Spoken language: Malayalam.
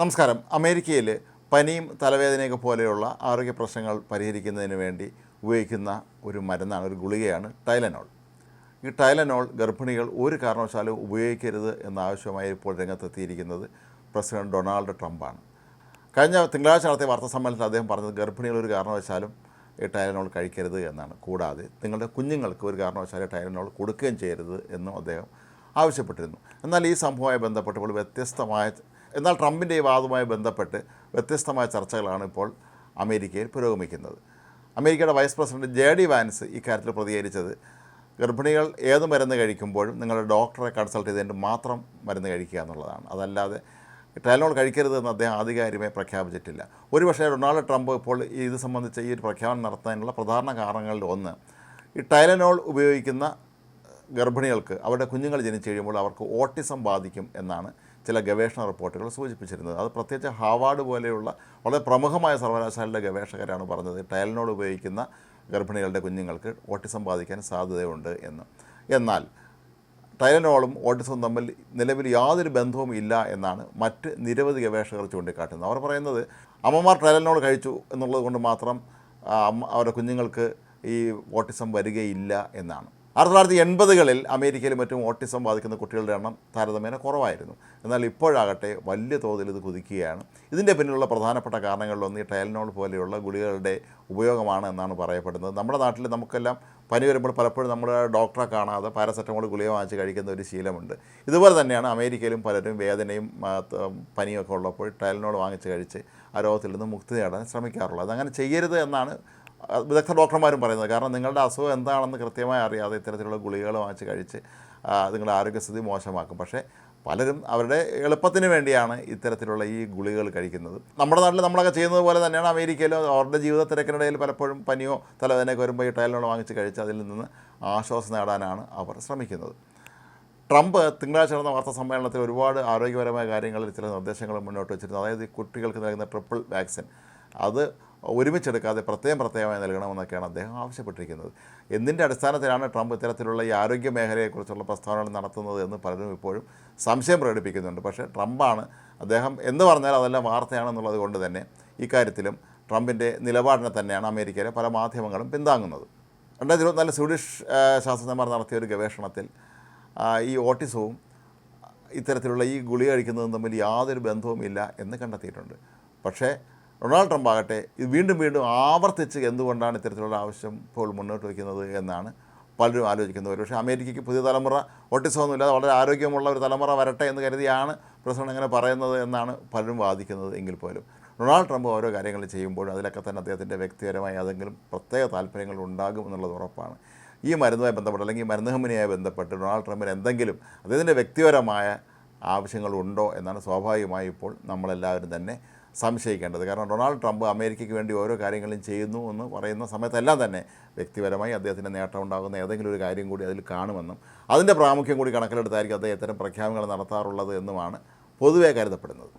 നമസ്കാരം. അമേരിക്കയിൽ പനിയും തലവേദനയൊക്കെ പോലെയുള്ള ആരോഗ്യ പ്രശ്നങ്ങൾ പരിഹരിക്കുന്നതിന് വേണ്ടി ഉപയോഗിക്കുന്ന ഒരു മരുന്നാണ് ഒരു ഗുളികയാണ് ടൈലനോൾ. ഈ ടൈലനോൾ ഗർഭിണികൾ ഒരു കാരണവശാലും ഉപയോഗിക്കരുത് എന്നാവശ്യമായി ഇപ്പോൾ രംഗത്തെത്തിയിരിക്കുന്നത് പ്രസിഡന്റ് ഡൊണാൾഡ് ട്രംപാണ്. കഴിഞ്ഞ തിങ്കളാഴ്ച നടത്തിയ വാർത്താ സമ്മേളനത്തിൽ അദ്ദേഹം പറഞ്ഞത് ഗർഭിണികൾ ഒരു കാരണവശാലും ഈ ടൈലനോൾ കഴിക്കരുത് എന്നാണ്. കൂടാതെ നിങ്ങളുടെ കുഞ്ഞുങ്ങൾക്ക് ഒരു കാരണവശാലും ടൈലനോൾ കൊടുക്കുകയും ചെയ്യരുത് എന്നും അദ്ദേഹം ആവശ്യപ്പെട്ടിരുന്നു. എന്നാൽ ഈ സംഭവവുമായി ബന്ധപ്പെട്ടപ്പോൾ വ്യത്യസ്തമായ എന്നാൽ ട്രംപിന്റെ ഈ വാദവുമായി ബന്ധപ്പെട്ട് വ്യത്യസ്തമായ ചർച്ചകളാണ് ഇപ്പോൾ അമേരിക്കയിൽ പുരോഗമിക്കുന്നത്. അമേരിക്കയുടെ vice president J D Vance ഇക്കാര്യത്തിൽ പ്രതികരിച്ചത് ഗർഭിണികൾ ഏത് മരുന്ന് കഴിക്കുമ്പോഴും നിങ്ങളുടെ ഡോക്ടറെ കൺസൾട്ട് ചെയ്തതിന്റെ മാത്രം മരുന്ന് കഴിക്കുക എന്നുള്ളതാണ്. അതല്ലാതെ ടൈലോൾ കഴിക്കരുതെന്ന് അദ്ദേഹം ആധികാരികമായി പ്രഖ്യാപിച്ചിട്ടില്ല. ഒരുപക്ഷേ ഡൊണാൾഡ് ട്രംപ് ഇപ്പോൾ ഇത് സംബന്ധിച്ച് ഈ ഒരു പ്രഖ്യാപനം നടത്താനുള്ള പ്രധാന കാരണങ്ങളിൽ ഒന്ന് ഈ ടൈലനോൾ ഉപയോഗിക്കുന്ന ഗർഭിണികൾക്ക് അവരുടെ കുഞ്ഞുങ്ങൾ ജനിച്ചു കഴിയുമ്പോൾ അവർക്ക് ഓട്ടിസം ബാധിക്കും എന്നാണ് ചില ഗവേഷണ റിപ്പോർട്ടുകൾ സൂചിപ്പിച്ചിരുന്നത്. അത് പ്രത്യേകിച്ച് ഹാവാർഡ് പോലെയുള്ള വളരെ പ്രമുഖമായ സർവകലാശാലയുടെ ഗവേഷകരാണ് പറഞ്ഞത്. ടയലിനോട് ഉപയോഗിക്കുന്ന ഗർഭിണികളുടെ കുഞ്ഞുങ്ങൾക്ക് ഓട്ടിസം ബാധിക്കാൻ സാധ്യതയുണ്ട് എന്ന്. എന്നാൽ ടൈലനോളും ഓട്ടിസവും തമ്മിൽ നിലവിൽ യാതൊരു ബന്ധവും ഇല്ല എന്നാണ് മറ്റ് നിരവധി ഗവേഷകർ ചൂണ്ടിക്കാട്ടുന്നത്. അവർ പറയുന്നത് അമ്മമാർ ടൈലനോൾ കഴിച്ചു എന്നുള്ളത് കൊണ്ട് മാത്രം അവരുടെ കുഞ്ഞുങ്ങൾക്ക് ഈ ഓട്ടിസം വരികയില്ല എന്നാണ്. ആയിരത്തി തൊള്ളായിരത്തി എൺപതുകളിൽ അമേരിക്കയിലും മറ്റും ഓട്ടിസം ബാധിക്കുന്ന കുട്ടികളുടെ എണ്ണം താരതമ്യേന കുറവായിരുന്നു. എന്നാൽ ഇപ്പോഴാകട്ടെ വലിയ തോതിൽ ഇത് കുതിക്കുകയാണ്. ഇതിന്റെ പിന്നിലുള്ള പ്രധാനപ്പെട്ട കാരണങ്ങളിലൊന്ന് ഈ ടയലിനോൾ പോലെയുള്ള ഗുളികളുടെ ഉപയോഗമാണ് എന്നാണ് പറയപ്പെടുന്നത്. നമ്മുടെ നാട്ടിൽ നമുക്കെല്ലാം പനി വരുമ്പോൾ പലപ്പോഴും നമ്മുടെ ഡോക്ടറെ കാണാതെ പാരസെറ്റമോൾ ഗുളിക വാങ്ങിച്ച് കഴിക്കുന്ന ഒരു ശീലമുണ്ട്. ഇതുപോലെ തന്നെയാണ് അമേരിക്കയിലും പലരും വേദനയും പനിയൊക്കെ ഉള്ളപ്പോൾ ടയലിനോൾ വാങ്ങിച്ച് കഴിച്ച് ആ രോഗത്തിൽ നിന്ന് മുക്തി നേടാൻ ശ്രമിക്കാറുള്ളത്. അതങ്ങനെ ചെയ്യരുത് എന്നാണ് വിദഗ്ധ ഡോക്ടർമാരും പറയുന്നത്. കാരണം നിങ്ങളുടെ അസുഖം എന്താണെന്ന് കൃത്യമായി അറിയാതെ ഇത്തരത്തിലുള്ള ഗുളികകൾ വാങ്ങിച്ച് കഴിച്ച് നിങ്ങളുടെ ആരോഗ്യസ്ഥിതി മോശമാക്കും. പക്ഷേ പലരും അവരുടെ എളുപ്പത്തിന് വേണ്ടിയാണ് ഇത്തരത്തിലുള്ള ഈ ഗുളികകൾ കഴിക്കുന്നത്. നമ്മുടെ നാട്ടിൽ നമ്മളൊക്കെ ചെയ്യുന്നത് പോലെ തന്നെയാണ് അമേരിക്കയിലോ അവരുടെ ജീവിത തിരക്കിനിടയിൽ പലപ്പോഴും പനിയോ തലവേദനയൊക്കെ വരുമ്പോൾ ഈ ടയലിനോട് വാങ്ങിച്ച് കഴിച്ച് അതിൽ നിന്ന് ആശ്വാസം നേടാനാണ് അവർ ശ്രമിക്കുന്നത്. ട്രംപ് തിങ്കളാഴ്ച നടന്ന വാർത്താ സമ്മേളനത്തിൽ ഒരുപാട് ആരോഗ്യപരമായ കാര്യങ്ങളിൽ ചില നിർദ്ദേശങ്ങൾ മുന്നോട്ട് വെച്ചിരുന്നു. അതായത് കുട്ടികൾക്ക് നൽകുന്ന ട്രിപ്പിൾ വാക്സിൻ. അത് ഒരുമിച്ചെടുക്കാതെ പ്രത്യേകം പ്രത്യേകമായി നൽകണമെന്നൊക്കെയാണ് അദ്ദേഹം ആവശ്യപ്പെട്ടിരിക്കുന്നത്. എന്തിന്റെ അടിസ്ഥാനത്തിലാണ് ട്രംപ് ഇത്തരത്തിലുള്ള ഈ ആരോഗ്യ മേഖലയെക്കുറിച്ചുള്ള പ്രസ്താവനകൾ നടത്തുന്നത് എന്ന് പലരും ഇപ്പോഴും സംശയം പ്രകടിപ്പിക്കുന്നുണ്ട്. പക്ഷേ ട്രംപാണ് അദ്ദേഹം എന്ന് പറഞ്ഞാൽ അതെല്ലാം വാർത്തയാണെന്നുള്ളത് കൊണ്ട് തന്നെ ഇക്കാര്യത്തിലും ട്രംപിന്റെ നിലപാടിനെ തന്നെയാണ് അമേരിക്കയിലെ പല മാധ്യമങ്ങളും പിന്താങ്ങുന്നത്. രണ്ടായിരത്തി ഇരുപത്തിനാല് സ്വീഡിഷ് ശാസ്ത്രജ്ഞന്മാർ നടത്തിയ ഒരു ഗവേഷണത്തിൽ ഈ ഓട്ടിസവും ഇത്തരത്തിലുള്ള ഈ ഗുളി കഴിക്കുന്നതും തമ്മിൽ യാതൊരു ബന്ധവുമില്ല എന്ന് കണ്ടെത്തിയിട്ടുണ്ട്. പക്ഷേ ഡൊണാൾഡ് ട്രംപ് ആകട്ടെ ഇത് വീണ്ടും വീണ്ടും ആവർത്തിച്ച് എന്തുകൊണ്ടാണ് ഇത്തരത്തിലുള്ള ആവശ്യം ഇപ്പോൾ മുന്നോട്ട് വയ്ക്കുന്നത് എന്നാണ് പലരും ആലോചിക്കുന്നത്. ഒരുപക്ഷെ അമേരിക്കയ്ക്ക് പുതിയ തലമുറ ഒട്ടിസമൊന്നുമില്ലാതെ വളരെ ആരോഗ്യമുള്ള ഒരു തലമുറ വരട്ടെ എന്ന് കരുതിയാണ് പ്രസിഡന്റ് അങ്ങനെ പറയുന്നത് എന്നാണ് പലരും വാദിക്കുന്നത് എങ്കിൽ പോലും. ഡൊണാൾഡ് ട്രംപ് ഓരോ കാര്യങ്ങൾ ചെയ്യുമ്പോൾ അതിലൊക്കെ തന്നെ അദ്ദേഹത്തിന്റെ വ്യക്തിപരമായ അതെങ്കിലും പ്രത്യേക താല്പര്യങ്ങൾ ഉണ്ടാകും എന്നുള്ളത് ഉറപ്പാണ്. ഈ മരുന്നുമായി ബന്ധപ്പെട്ട് അല്ലെങ്കിൽ മരുന്ന് കമ്പനിയുമായി ബന്ധപ്പെട്ട് ഡൊണാൾഡ് ട്രംപിന് എന്തെങ്കിലും അദ്ദേഹത്തിന്റെ വ്യക്തിപരമായ ആവശ്യങ്ങളുണ്ടോ എന്നാണ് സ്വാഭാവികമായി ഇപ്പോൾ നമ്മളെല്ലാവരും തന്നെ സംശയിക്കേണ്ടത്. കാരണം ഡൊണാൾഡ് ട്രംപ് അമേരിക്കയ്ക്ക് വേണ്ടി ഓരോ കാര്യങ്ങളും ചെയ്യുന്നു എന്ന് പറയുന്ന സമയത്തെല്ലാം തന്നെ വ്യക്തിപരമായി അദ്ദേഹത്തിന്റെ നേട്ടം ഉണ്ടാകുന്ന ഏതെങ്കിലും ഒരു കാര്യം കൂടി അതിൽ കാണുമെന്നും അതിന്റെ പ്രാമുഖ്യം കൂടി കണക്കിലെടുത്തായിരിക്കും അദ്ദേഹം ഇത്തരം പ്രഖ്യാപനങ്ങൾ നടത്താറുള്ളത് എന്നുമാണ് പൊതുവെ കരുതപ്പെടുന്നത്.